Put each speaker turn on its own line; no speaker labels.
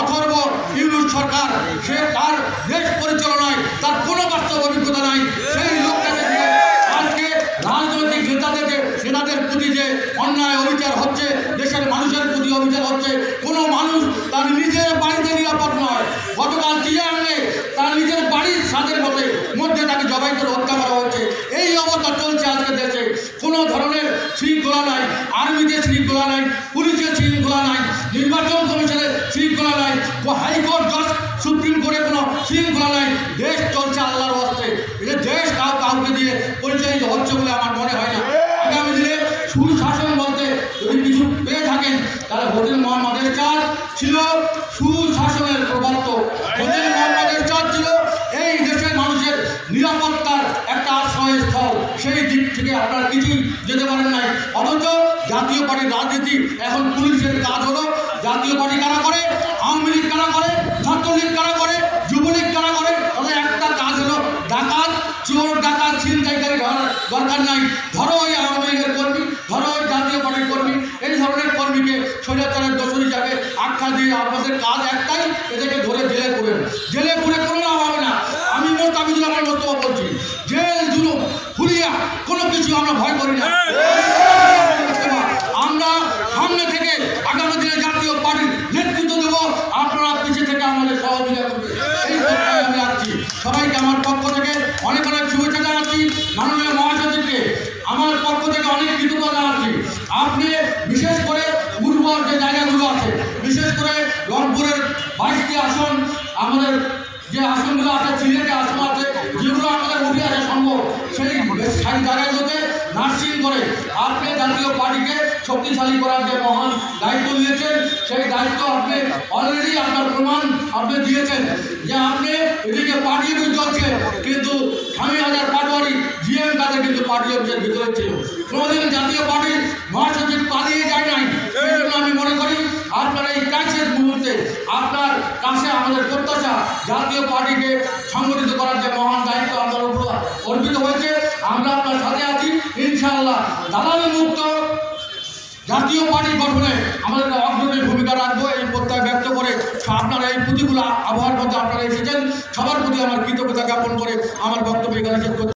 অথর্ব ইউনুস সরকার। সে তার দেশ পরিচালনায়, তার কোনো বাস্তব অভিজ্ঞতা নাই। সেই লোকটাকে দিয়ে আজকে রাজনৈতিক নেতাদেরকে নেতাদের প্রতি যে অন্যায় অবিচার হচ্ছে, দেশের মানুষের প্রতি অবিচার হচ্ছে, কোনো মানুষ তার নিজের বাড়িতে নিরাপদ নয়। গতকাল চিয়াঙ্গে তার নিজের বাড়ির স্বাদের মধ্যে মধ্যে তাকে জবাই করে হত্যা করা হচ্ছে। এই অবস্থা চলছে আজকে দেশে। কোনো ধরনের শৃঙ্খলা নাই, আর্মিতে শৃঙ্খলা নাই পুলিশের শৃঙ্খলা নাই, নির্বাচন কমিশনের সুশাসন বলতে যদি কিছু পেয়ে থাকেন, তাহলে হোটেল মোহাম্মদের চাঁদ ছিল সুশাসনের প্রবর্ত হোটেল মোহাম্মদের চাঁদ ছিল এই দেশের মানুষের নিরাপত্তার একটা আশ্রয়স্থল। সেই দিক থেকে আপনারা কিছুই যেতে পারেন নাই। অথচ জাতীয় পার্টির রাজনীতি এখন পুলিশের কাজ হলো। জাতীয় পার্টি কারা করে? আওয়ামী লীগ কারা করে? ছাত্রলীগ কারা করে? যুবলীগ কারা করে? ওদের একটা কাজ হলো ডাকাত, চোর, ডাকাত, ছিনতাইকারী ধরার দরকার নাই। ধরো ওই আওয়ামী লীগের কর্মী ধরো ওই জাতীয় পার্টির কর্মী এই ধরনের কর্মীকে স্বৈরাচারের দোষর হিসাবে আখ্যা দিয়ে আপনাদের কাজ একটাই, এদেরকে ধরে জেলে পুরেন জেলে পুরে কোনো লাভ হবে না। আমি মোস্তাফিজুল আমার বক্তব্য বলছি, জেল, জুলুম হুলিয়া কোনো কিছু আমরা ভয় করি না। আমরা সামনে থেকে আগামী দিনে জাতীয় পার্টির নেতৃত্ব দেব। আপনারা পিছিয়ে থেকে আমাদের সহযোগিতা আমি রাখছি সবাইকে আমার পক্ষ থেকে অনেক অনেক শুভেচ্ছা জানাচ্ছি। মাননীয় মহাসচিবকে আমার পক্ষ থেকে অনেক কৃতজ্ঞতা জানাচ্ছি। আপনি করে উর্বর যে জায়গাগুলো আছে, বিশেষ করে রংপুরের বাইশটি আসন, আমাদের যে আসনগুলো আছে সিলেটে আসন আছে, যেগুলো আমাদের উঠে আসা সম্ভব, সেই সেই জায়গাগুলোতে নার্সিং করে আপনি জাতীয় পার্টিকে শক্তিশালী করার যে মহান দায়িত্ব নিয়েছেন সেই দায়িত্ব আপনি অলরেডি আপনার প্রমাণ আপনি দিয়েছেন যে আপনি এদিকে পার্টি অফিস চলছে, কিন্তু স্বামী হাজার পাটোয়ারি জিএম তাদের কিন্তু পার্টি অফিসের ভিতরে ছিল। কোনোদিন জাতীয় পার্টির মহাসচিব পালিয়ে যায় নাই সেই জন্য আমি মনে করি আপনার এই ক্রাইসিস মুহূর্তে আপনার কাছে আমাদের প্রত্যাশা জাতীয় পার্টিকে সংগঠিত করার যে মহান দায়িত্ব আমাদের উপর অর্পিত হয়েছে, আমরা আপনার সাথে আছি। ইনশাআল্লাহ দালালি মুক্ত জাতীয় পার্টি গঠনে আমাদের অগ্রণী ভূমিকা রাখব। এই প্রত্যয় ব্যক্ত করে আপনারা এই প্রতিকূল আবহাওয়ার মধ্যে আপনারা এসেছেন। সবার প্রতি আমার কৃতজ্ঞতা জ্ঞাপন করে আমার বক্তব্য এখানে শেষ।